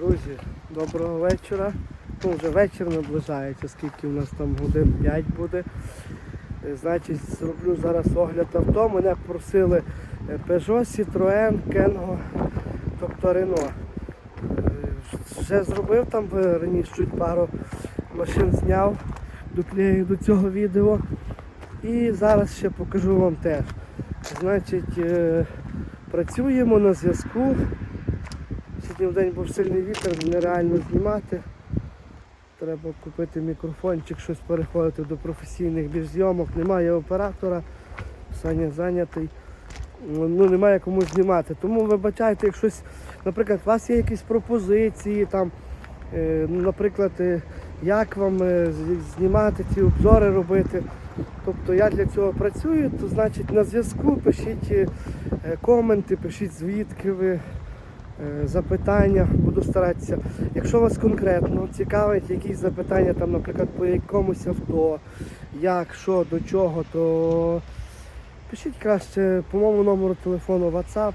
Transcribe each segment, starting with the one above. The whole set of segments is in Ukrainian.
Друзі, доброго вечора. Ну, вже вечір наближається, скільки у нас там годин 5 буде. Е, Значить, зроблю зараз огляд авто. Мене просили е, Peugeot, Citroën, Kengo, тобто Renault. Е, Вже зробив там раніше чуть пару машин зняв, доклею до цього відео. І зараз ще покажу вам теж. Значить, працюємо на зв'язку. Сьогодні в день був сильний вітер, нереально знімати. Треба купити мікрофончик, щось переходити до професійних більш зйомок. Немає оператора, Саня зайнятий. Ну, немає кому знімати. Тому вибачайте, як щось, наприклад, у вас є якісь пропозиції, там, е, ну, наприклад, е, як вам е, знімати ці обзори робити. Тобто я для цього працюю, то значить на зв'язку пишіть коменти, пишіть звідки ви запитання, буду старатися. Якщо вас конкретно цікавить якісь запитання, там, наприклад, по якомусь авто, як, що, до чого, то пишіть краще по моєму номеру телефону WhatsApp,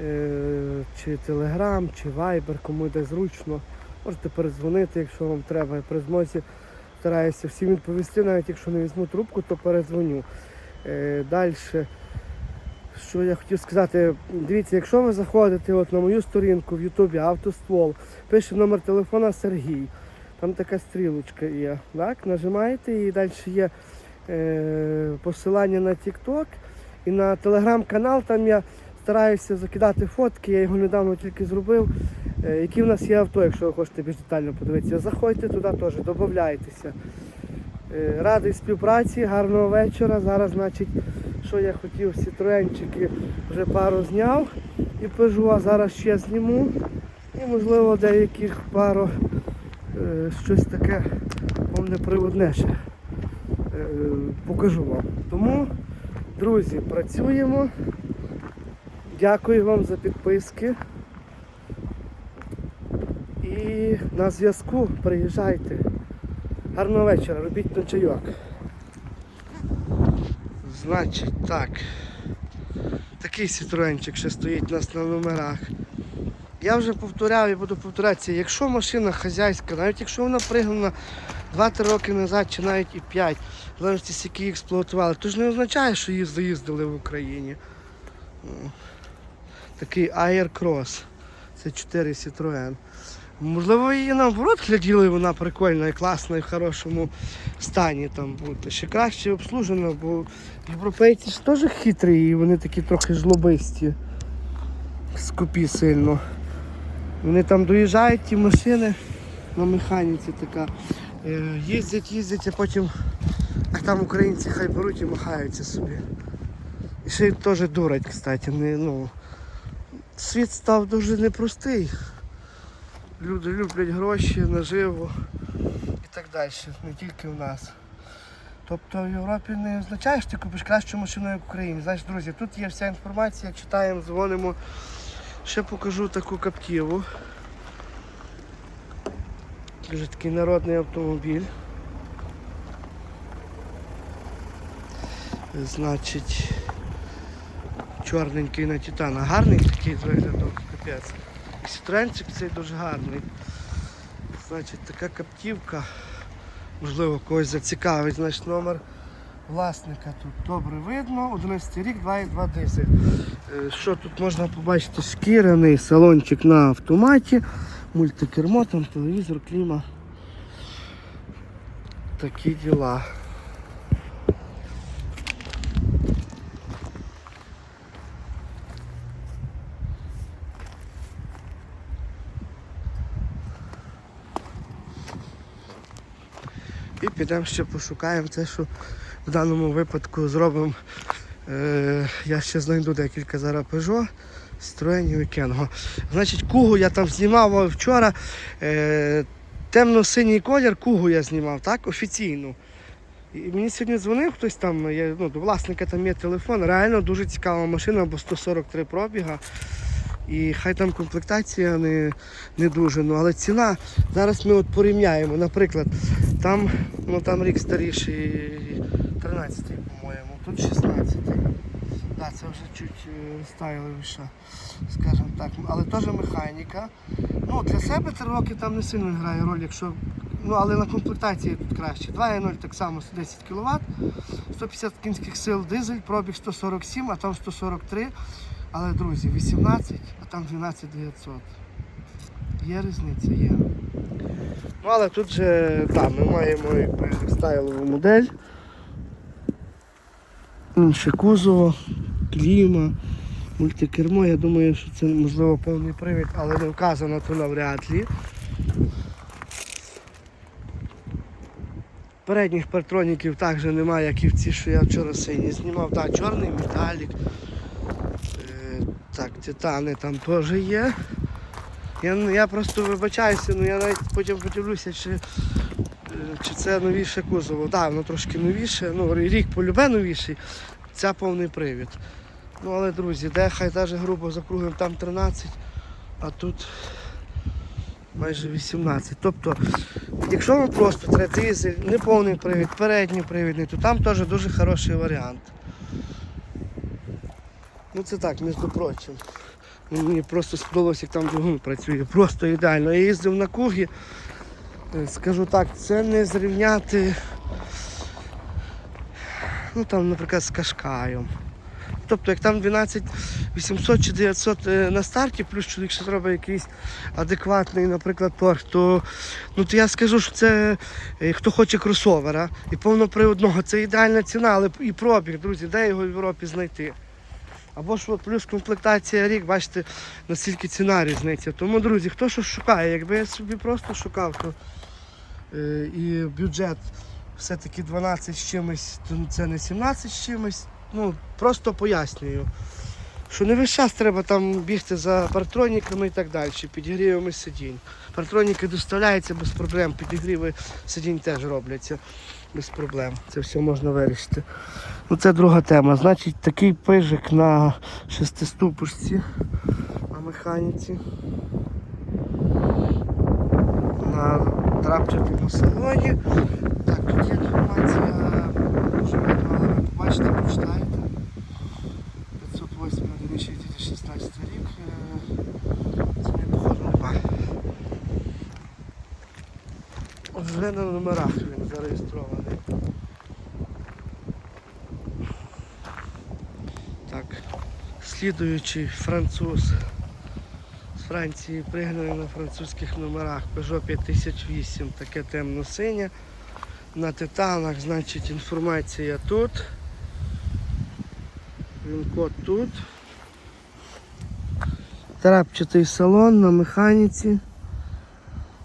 е, чи Telegram, чи Viber, кому йде зручно. Можете передзвонити, якщо вам треба. Я при змозі стараюся всім відповісти, навіть якщо не візьму трубку, то передзвоню. Е, Далі. Що я хотів сказати, дивіться, якщо ви заходите от на мою сторінку в Ютубі автоствол, пише номер телефона Сергій, там така стрілочка є. Так? Нажимаєте і далі є е, посилання на TikTok і на телеграм-канал. Там я стараюся закидати фотки, я його недавно тільки зробив. Е, які в нас є авто, якщо ви хочете більш детально подивитися. Заходьте туди теж, додавайтеся. Е, Радий співпраці, гарного вечора. Зараз, значить, що я хотів, сітроенчики вже пару зняв і пежу, а зараз ще зніму. І можливо деяких пару е, щось таке повнеприводне ще е, покажу вам. Тому, друзі, працюємо. Дякую вам за підписки. І на зв'язку приїжджайте. Гарного вечора, робіть на чайок. Значить так. Такий сітроенчик ще стоїть у нас на номерах. Я вже повторяв і буду повторятися, якщо машина хазяйська, навіть якщо вона пригнана 2-3 роки назад чи навіть і 5, залежно скільки її експлуатували, то ж не означає, що її заїздили в Україні. Такий Air Cross. Це 4 Citroën. Можливо, її наоборот гляділи, вона прикольна і класна, і в хорошому стані там бути. Ще краще обслужена, бо європейці ж теж хитрі і вони такі трохи жлобисті. Скупі сильно. Вони там доїжджають ті машини на механіці така. е, Їздять, їздять, а потім а там українці хай беруть і махаються собі. І ще й теж дурять, кстати. Не, ну, світ став дуже непростий. Люди люблять гроші, наживу і так далі, не тільки у нас. Тобто в Європі не означає, що ти купиш кращу машину, як в Україні. Знаєш, друзі, тут є вся інформація, читаємо, дзвонимо. Ще покажу таку каптіву. Дуже такий народний автомобіль. Значить, чорненький на титана. Гарний такий з вигляду, капець. Сітренчик цей дуже гарний. Значить, така каптівка. Можливо, когось зацікавить, значить номер власника тут добре видно. 11 рік, 2,2 дизель. Що тут можна побачити? Шкіряний салончик на автоматі, мультикермо, там телевізор, кліма. Такі діла. І підемо ще пошукаємо це, що в даному випадку зробимо. Е, я ще знайду декілька зараз Peugeot, і Kengo. Значить, кугу я там знімав вчора. Е, темно-синій колір, кугу я знімав, так, офіційно. І мені сьогодні дзвонив хтось там, я, ну, до власника там є телефон. Реально дуже цікава машина, бо 143 пробіга. І хай там комплектація не, не дуже, ну, але ціна. Зараз ми от порівняємо. Наприклад, там, ну, там рік старіший, 13-й, по-моєму, тут 16-й. Да, це вже чуть е, стайливіша, скажімо так. Але теж механіка. Ну, для себе три роки там не сильно грає роль, якщо. Ну, але на комплектації тут краще. 2.0 так само 110 кВт, 150 кінських сил дизель, пробіг 147, а там 143. Але, друзі, 18, а там 12 900. Є різниця, є. Ну, але тут же, так, ми маємо стайлову модель. Інше кузово, кліма, мультикермо. Я думаю, що це можливо повний привід, але не вказано, то навряд ли. Передніх партроніків також немає, як і в ці, що я вчора сині знімав. Так, чорний металік. Е, так, титани там теж є. Я, я просто вибачаюся, ну я навіть потім подивлюся, чи, е, чи це новіше кузово. Так, воно трошки новіше, ну рік полюбе новіший, це повний привід. Ну але друзі, де хай навіть грубо закруглим там 13, а тут майже 18. Тобто, якщо вам просто треба дизель, не привід, передній привідний, то там теж дуже хороший варіант. Ну це так, між прочим. Ну, Мені просто сподобалося, як там двигун працює. Просто ідеально. Я їздив на кугі. е, Скажу так, це не зрівняти. Ну там, наприклад, з Кашкаєм. Тобто, як там 12 800 чи 900 е, на старті, плюс чоловік ще зробить якийсь адекватний, наприклад, торг, то, ну, то я скажу, що це е, хто хоче кросовера і повноприводного, це ідеальна ціна, але і пробіг, друзі, де його в Європі знайти. Або ж плюс комплектація рік, бачите, наскільки ціна різниця. Тому, друзі, хто що шукає, якби я собі просто шукав, то е, і бюджет все-таки 12 з чимось, то це не 17 з чимось. Ну, просто пояснюю. Що не весь час треба там бігти за партроніками і так далі, підігрівами сидінь. Партроніки доставляються без проблем, підігріви сидінь теж робляться без проблем. Це все можна вирішити. Ну, це друга тема. Значить, такий пижик на шестиступочці на механіці. На трапчатому салоні. Так, тут є інформація, видно, але ви побачите, почитаєте. 508 2016 рік. Е, Це не походу нема. Вже на номерах він зареєстрований. Так, слідуючий француз з Франції пригнаний на французьких номерах Peugeot 5008, таке темно-синє. На титанах, значить, інформація тут. Він код тут. Трапчатий салон на механіці.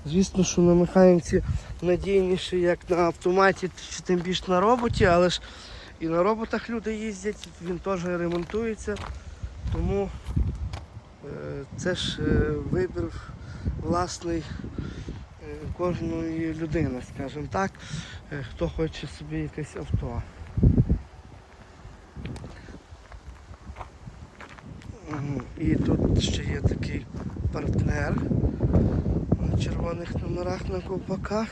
Звісно, що на механіці надійніше, як на автоматі, чи тим більше на роботі, але ж і на роботах люди їздять, він теж ремонтується. Тому е, це ж е, вибір власний кожної людини, скажімо так, е, хто хоче собі якесь авто. І тут ще є такий партнер на червоних номерах на ковпаках.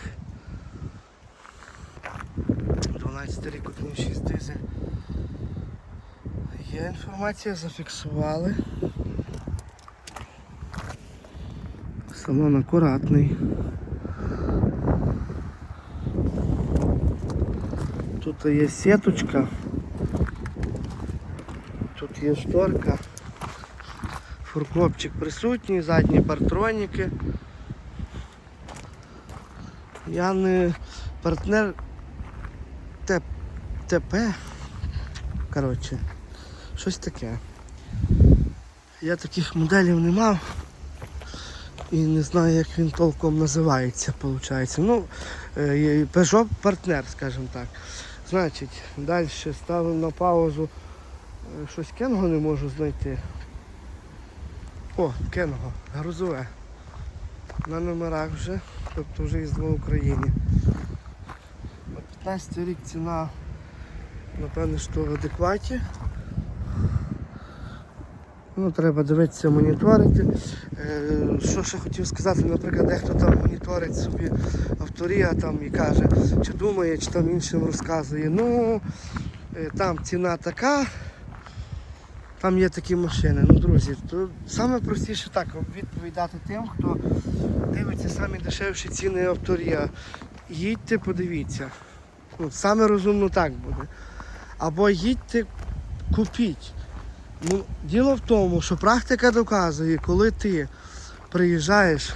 12 рік 1.6 дизель. Є інформація, зафіксували. Салон акуратний. Тут є сіточка. Тут є шторка. Фуркопчик присутній, задні партроніки. Я не партнер Т- ТП. Коротше, щось таке. Я таких моделів не мав і не знаю, як він толком називається, виходить. Ну, е, Peugeot партнер, скажімо так. Значить, далі ставимо на паузу. Е, Щось кенго не можу знайти. О, кенго, грузове. На номерах вже, тобто вже їздив в Україні. На 15 рік ціна, напевно, що в адекваті. Ну, треба дивитися, моніторити. Е, що ще хотів сказати, наприклад, дехто там моніторить собі авторія там і каже, чи думає, чи там іншим розказує. Ну, е, там ціна така, там є такі машини. Ну, друзі, то саме простіше так відповідати тим, хто дивиться самі дешевші ціни авторія. Їдьте, подивіться. Ну, саме розумно так буде. Або їдьте, купіть. Ну, діло в тому, що практика доказує, коли ти приїжджаєш,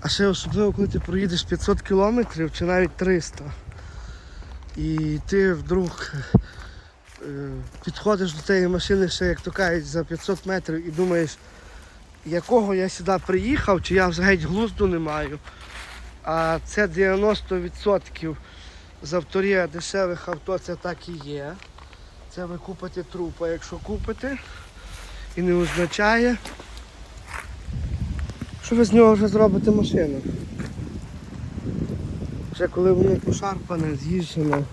а ще особливо, коли ти проїдеш 500 кілометрів чи навіть 300, і ти вдруг е, підходиш до тієї машини ще, як то кажуть, за 500 метрів і думаєш, якого я сюди приїхав, чи я взагалі глузду не маю. А це 90% з авторія дешевих авто це так і є. Це ви купите трупа, якщо купите. І не означає, що ви з нього вже зробите машину. Вже коли воно пошарпане, з'їжджене.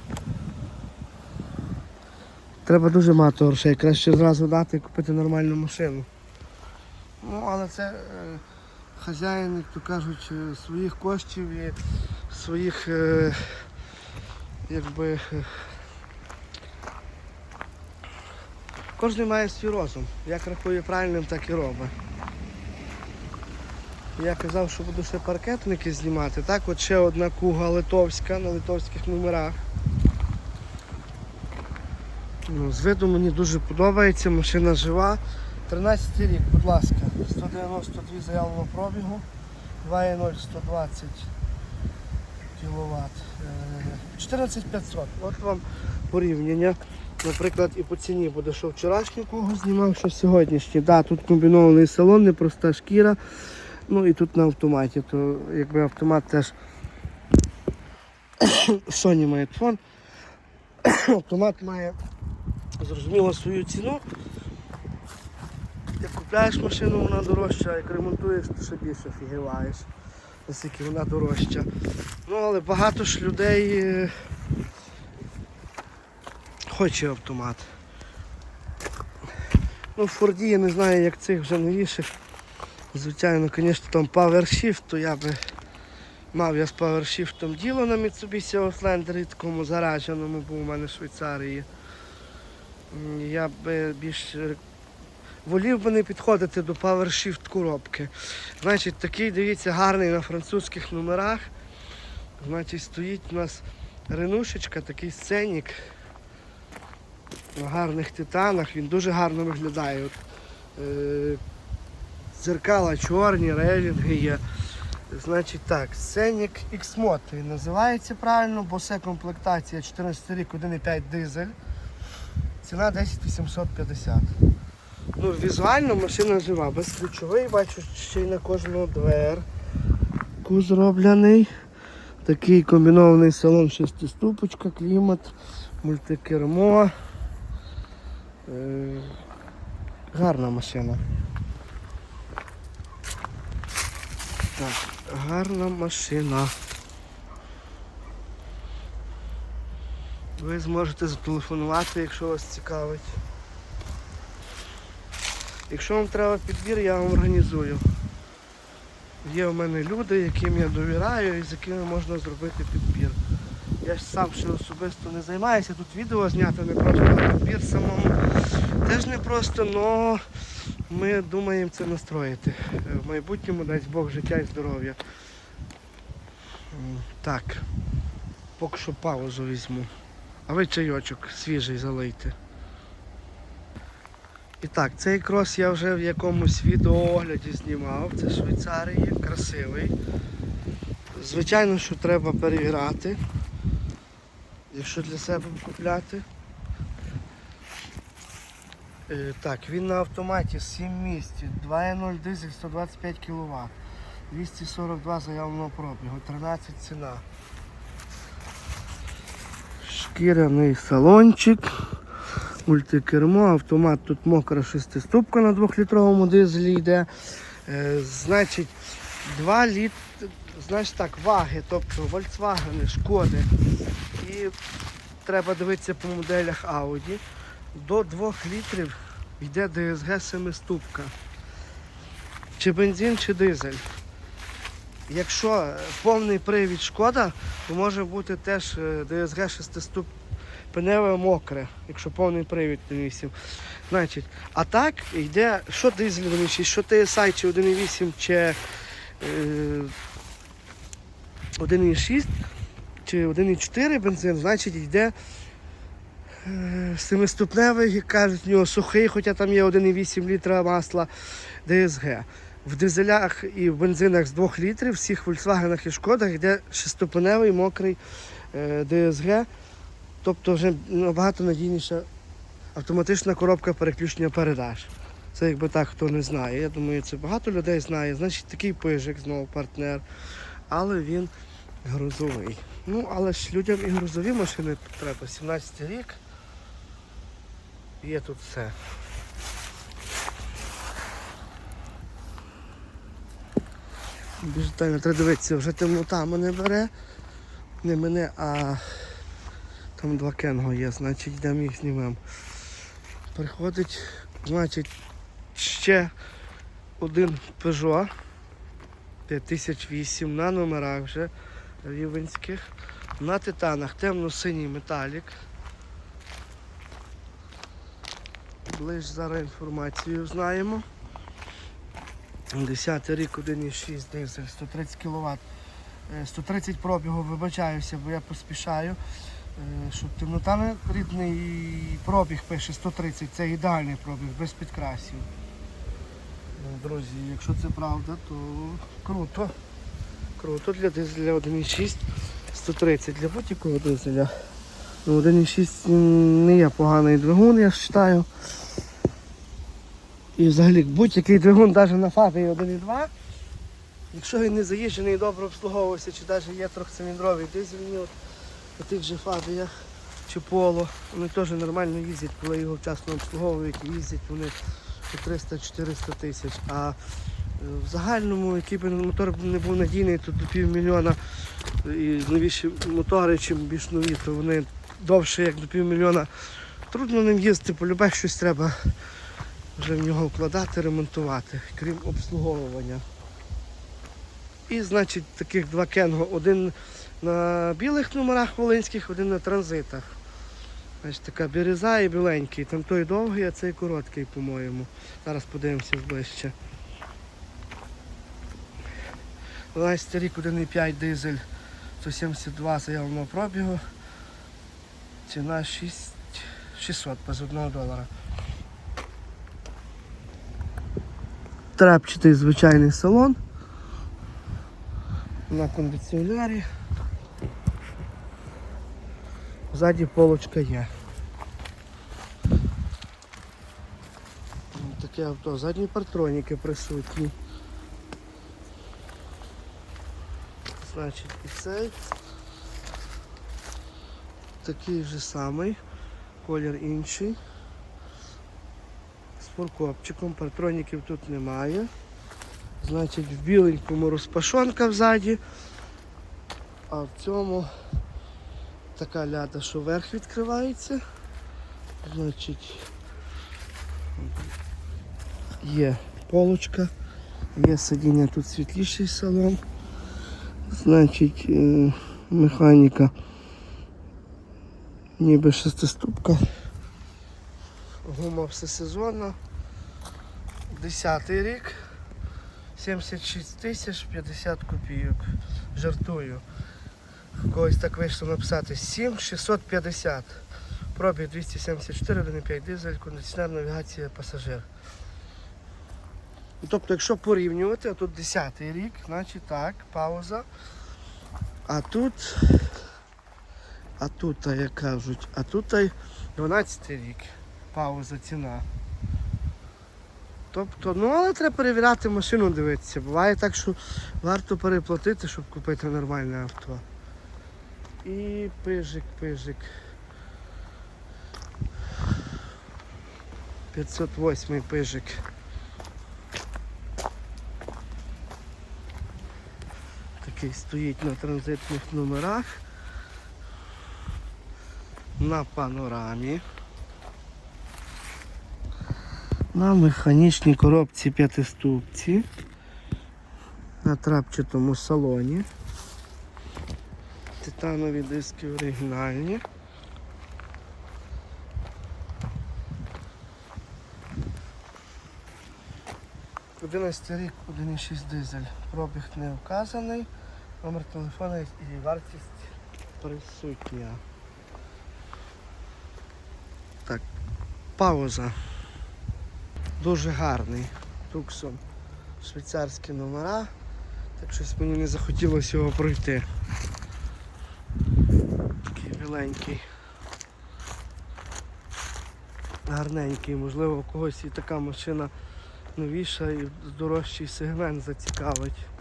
Треба дуже мати грошей, краще зразу дати і купити нормальну машину. Ну, але це е, хазяїн, як то кажуть, е, своїх коштів і своїх е, якби. е, Кожен має свій розум. Як рахує правильним, так і робить. Я казав, що буду ще паркетники знімати. Так, от ще одна куга литовська на литовських номерах. Ну, з виду мені дуже подобається, машина жива. 13 рік, будь ласка, 192 заявленого пробігу, 2.0 120 кВт. 14500. От вам порівняння. Наприклад, і по ціні буде, що вчорашню кого знімав, що сьогоднішній. Да, тут комбінований салон, непроста шкіра. Ну і тут на автоматі, то якби автомат теж Sony має фон. Автомат має зрозуміло свою ціну. Як купляєш машину, вона дорожча, а як ремонтуєш, то ще більше фігіваєш, наскільки вона дорожча. Ну але багато ж людей хоче автомат. Ну, в Форді я не знаю, як цих вже новіших. Звичайно, звісно, там PowerShift, то я би мав я з PowerShift діло на Mitsubishi Outlander, такому зараженому був у мене в Швейцарії. Я би більш е, волів би не підходити до PowerShift коробки. Значить, такий, дивіться, гарний на французьких номерах. Значить, стоїть у нас ренушечка, такий сценік на гарних титанах. Він дуже гарно виглядає. От, е, дзеркала чорні, рейлінги є. Значить так, Scenic X-Mod він називається правильно, бо це комплектація 14 рік 1,5 дизель. Ціна 10 850. Ну, візуально машина жива, безключовий, бачу, ще й на кожну дверку зроблений. Такий комбінований салон, шестиступочка, клімат, мультикермо. Е, гарна машина. Так, гарна машина. Ви зможете зателефонувати, якщо вас цікавить. Якщо вам треба підбір, я вам організую. Є у мене люди, яким я довіряю і з якими можна зробити підбір. Я ж сам ще особисто не займаюся, тут відео зняти не просто а підбір самому теж не просто, але ми думаємо це настроїти. Е, В майбутньому дасть Бог життя і здоров'я. Так, поки що паузу візьму. А ви чайочок свіжий залийте. І так, цей крос я вже в якомусь відеоогляді знімав. Це Швейцарії, красивий. Звичайно, що треба перевіряти, якщо для себе купляти. Е, Так, він на автоматі 7 місць, 2.0 дизель 125 кВт, 242 заявленого пробігу, 13 ціна. Шкіряний салончик, мультикермо, автомат тут мокра шестиступка на 2-літровому дизелі йде. Е, значить, 2 літ, значить так, ваги, тобто Volkswagen, Шкоди. І треба дивитися по моделях Audi. До 2 літрів йде ДСГ 7 ступка. Чи бензин, чи дизель. Якщо повний привід шкода, то може бути теж е, ДСГ 6 ступ... шестиступеневе мокре, якщо повний привід 1.8. Значить, а так йде, що дизель 1.6, що TSI чи 1.8 чи е, 1.6 чи 1.4 бензин, значить йде е, семиступневий, як кажуть, в нього сухий, хоча там є 1,8 літра масла ДСГ. В дизелях і в бензинах з 2 літрів, всіх Volkswagen і Шкодах йде шестиступеневий мокрий е, ДСГ, тобто вже набагато надійніша автоматична коробка переключення передач. Це якби так хто не знає. Я думаю, це багато людей знає. Значить, такий пижик знову партнер, але він грузовий. Ну, але ж людям і грузові машини треба. 17 рік. Є тут все. Більш треба дивитися, вже темнота мене бере. Не мене, а там два кенго є, значить йдемо їх знімемо. Приходить, значить, ще один Peugeot 5008 на номерах вже рівенських. На титанах темно-синій металік. Ближ зараз інформацію знаємо. 10 рік 1,6 дизель, 130 кВт. 130 пробігу, вибачаюся, бо я поспішаю. Е, Щоб темнота не рідний пробіг пише 130, це ідеальний пробіг, без підкрасів. Е, Друзі, якщо це правда, то круто. Круто для дизеля 1,6 130 для будь-якого дизеля. Ну, 1,6 не є поганий двигун, я вважаю. І взагалі будь-який двигун навіть на фабі 1,2. Якщо він не заїжджений і добре обслуговувався, чи навіть є трьохциліндровий дизельний, от, на тих же фабіях чи поло, вони теж нормально їздять, коли його вчасно обслуговують і їздять вони по 300-400 тисяч. В загальному, який би мотор не був надійний, то до півмільйона і новіші мотори, чим більш нові, то вони довше як до півмільйона. Трудно ним їздити, полюбе щось треба вже в нього вкладати, ремонтувати, крім обслуговування. І, значить, таких два кенго. Один на білих номерах волинських, один на транзитах. Значить, така бірюза і біленький. Там той довгий, а цей короткий, по-моєму. Зараз подивимося ближче. 12 рік 1,5 дизель 172 заявленого пробігу. Ціна 6 600 без 1 долара. Трапчатий звичайний салон на кондиціонері. Ззаді полочка є. Таке авто, задні партроніки присутні. Значить і цей. Такий же самий, колір інший. З форкопчиком, партроніків тут немає. Значить, в біленькому розпашонка взаді, а в цьому така ляда, що верх відкривається. Значить, є полочка, є сидіння тут світліший салон. Значить, е, механіка ніби шестиступка. Гума всесезонна. Десятий рік. 76 тисяч 50 копійок. Жартую. В когось так вийшло написати 7 650. Пробіг 274, 1,5 дизель, кондиціонер, навігація, пасажир. Тобто, якщо порівнювати, тут 10 рік, значить так, пауза. А тут, а тут, як кажуть, а тут 12 рік. Пауза ціна. Тобто, ну але треба перевіряти машину, дивитися. Буває так, що варто переплатити, щоб купити нормальне авто. І пижик, пижик. 508 пижик. який стоїть на транзитних номерах, на панорамі, на механічній коробці п'ятиступці, на трапчатому салоні. Титанові диски оригінальні. Один рік, 1,6 дизель, пробіг не вказаний номер телефона і вартість присутня. Так, пауза. Дуже гарний. Туксон. Швейцарські номера. Так щось мені не захотілося його пройти. Такий біленький. Гарненький, можливо, у когось і така машина новіша і дорожчий сегмент зацікавить.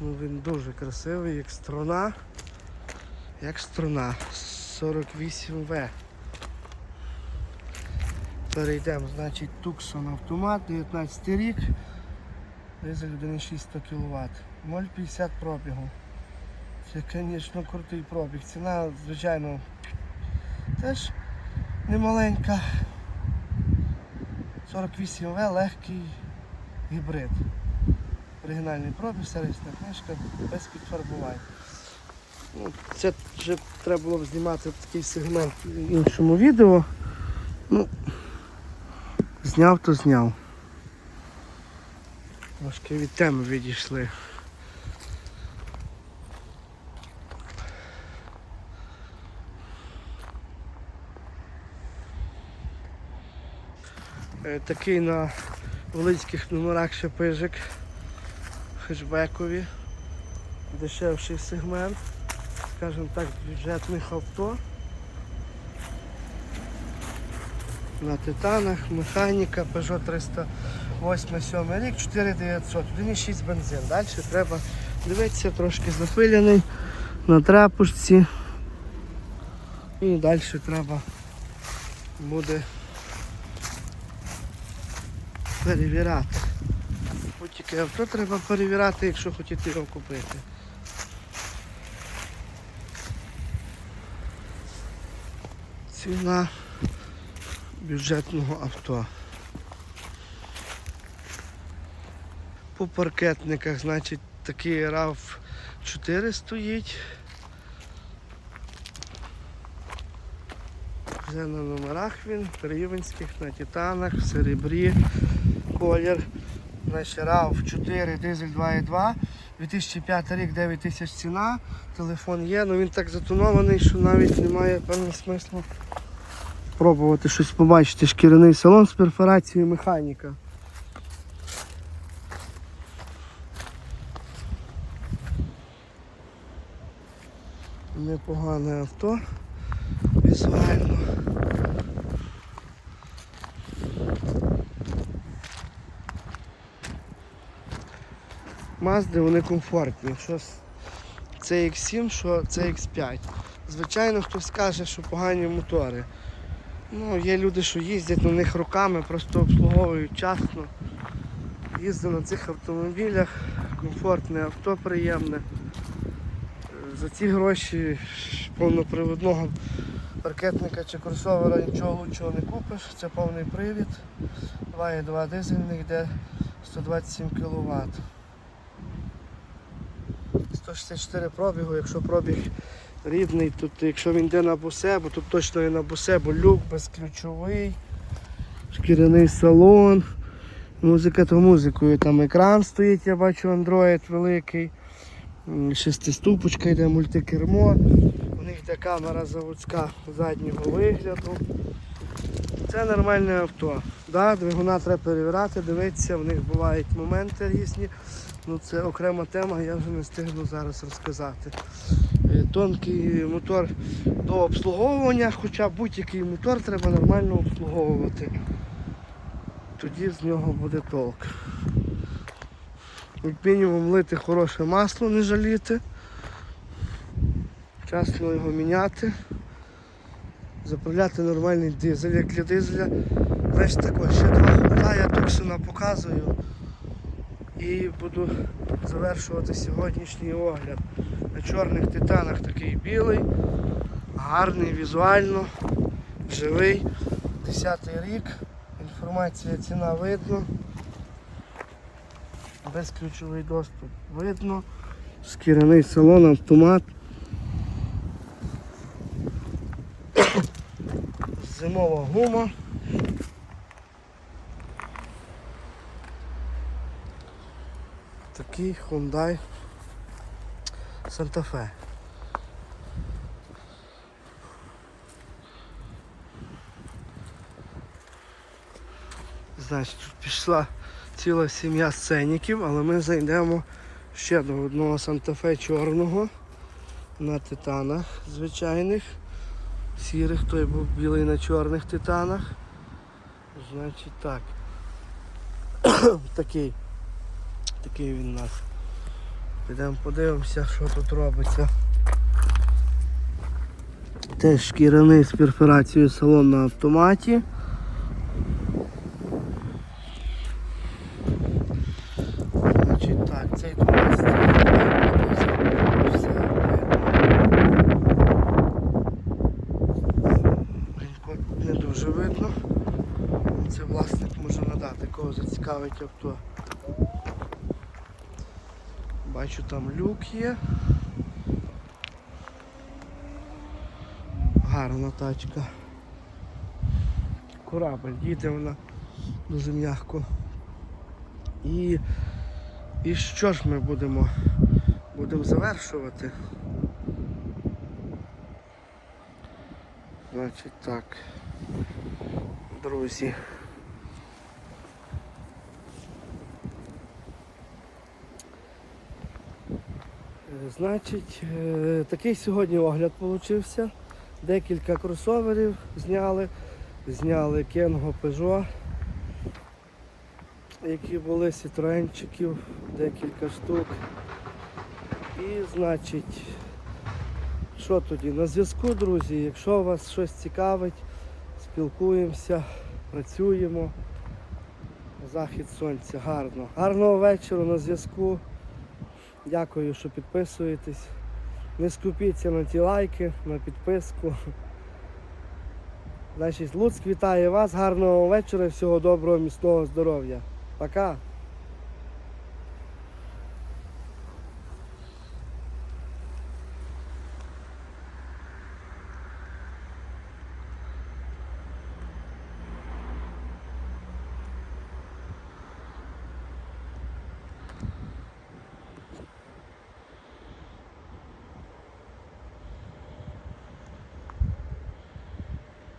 Ну, він дуже красивий, як струна. Як струна. 48В. Перейдемо, значить, Tucson автомат, 19 рік. Дизель 1,6 100 кВт. 0,50 пробігу. Це, звісно, крутий пробіг. Ціна, звичайно, теж немаленька. 48В легкий гібрид. Оригінальний пробіг, сервісна книжка, без підфарбувань. Ну, це вже треба було б знімати такий сегмент в іншому відео. Ну, зняв, то зняв. Трошки від теми відійшли. Е, Такий на великих номерах ще пижик. Хешбекові. Дешевший сегмент. Скажімо так, бюджетних авто. На титанах, механіка, Peugeot 308 7 рік, 4900, 1,6 бензин. Далі треба дивитися, трошки запилений на трапушці. І далі треба буде перевіряти. Будь-яке авто треба перевіряти, якщо хотіти його купити. Ціна бюджетного авто. По паркетниках, значить, такий RAV 4 стоїть. Вже на номерах він, рівенських, на титанах, в серебрі, колір. Значить, RAV 4, дизель 2.2, 2005 рік, 9 тисяч ціна, телефон є, але він так затонований, що навіть немає певного смислу пробувати щось побачити. Шкіряний салон з перфорацією механіка. Непогане авто візуально. Мазди вони комфортні. Що це X7, що це X5. Звичайно, хтось скаже, що погані мотори. Ну, є люди, що їздять на них руками, просто обслуговують часно. Їздив на цих автомобілях, комфортне авто приємне. За ці гроші повноприводного паркетника чи кросовера нічого лучшого не купиш. Це повний привід. 2,2 дизельний, де 127 кВт. 164 пробігу, якщо пробіг рідний, тут якщо він йде на бусе, бо тут точно є на бусе, бо люк безключовий, шкіряний салон, музика то музикою, там екран стоїть, я бачу Android великий, шестиступочка йде мультикермо, у них йде камера заводська заднього вигляду. Це нормальне авто. Да, двигуна треба перевіряти, дивитися, в них бувають моменти різні. Ну, це окрема тема, я вже не встигну зараз розказати. Е, Тонкий мотор до обслуговування, хоча будь-який мотор треба нормально обслуговувати. Тоді з нього буде толк. Як мінімум лити хороше масло, не жаліти. Вчасно його міняти. Заправляти нормальний дизель, як для дизеля. Значить також ще два хода я Туксона показую і буду завершувати сьогоднішній огляд. На чорних титанах такий білий, гарний візуально, живий. 10 рік. Інформація ціна видно. Безключовий доступ видно. Шкіряний салон, автомат. Зимова гума. Такий Hyundai Santa Fe. Значить, тут пішла ціла сім'я сценіків, але ми зайдемо ще до одного Санта-Фе чорного на титанах звичайних. Сірих, той був білий на чорних титанах. Значить так. такий. Такий він у нас. Підемо подивимося, що тут робиться. Теж шкіряний з перфорацією салон на автоматі. Значить так, цей тут у нас все. Не дуже видно. Це власник може надати, кого зацікавить авто. Бачу там люк є. Гарна тачка. Корабель, їде вона дуже м'яко. І, і що ж ми будемо? Будемо завершувати. Значить так, друзі. Значить, е, такий сьогодні огляд получився. Декілька кросоверів зняли. Зняли Кенго Peugeot, які були сітроенчиків, декілька штук. І значить, що тоді? На зв'язку, друзі, якщо вас щось цікавить, спілкуємося, працюємо. Захід сонця гарно. Гарного вечора на зв'язку. Дякую, що підписуєтесь. Не скупіться на ті лайки, на підписку. Значить, Луцьк вітає вас, гарного вечора, всього доброго, міцного здоров'я. Пока!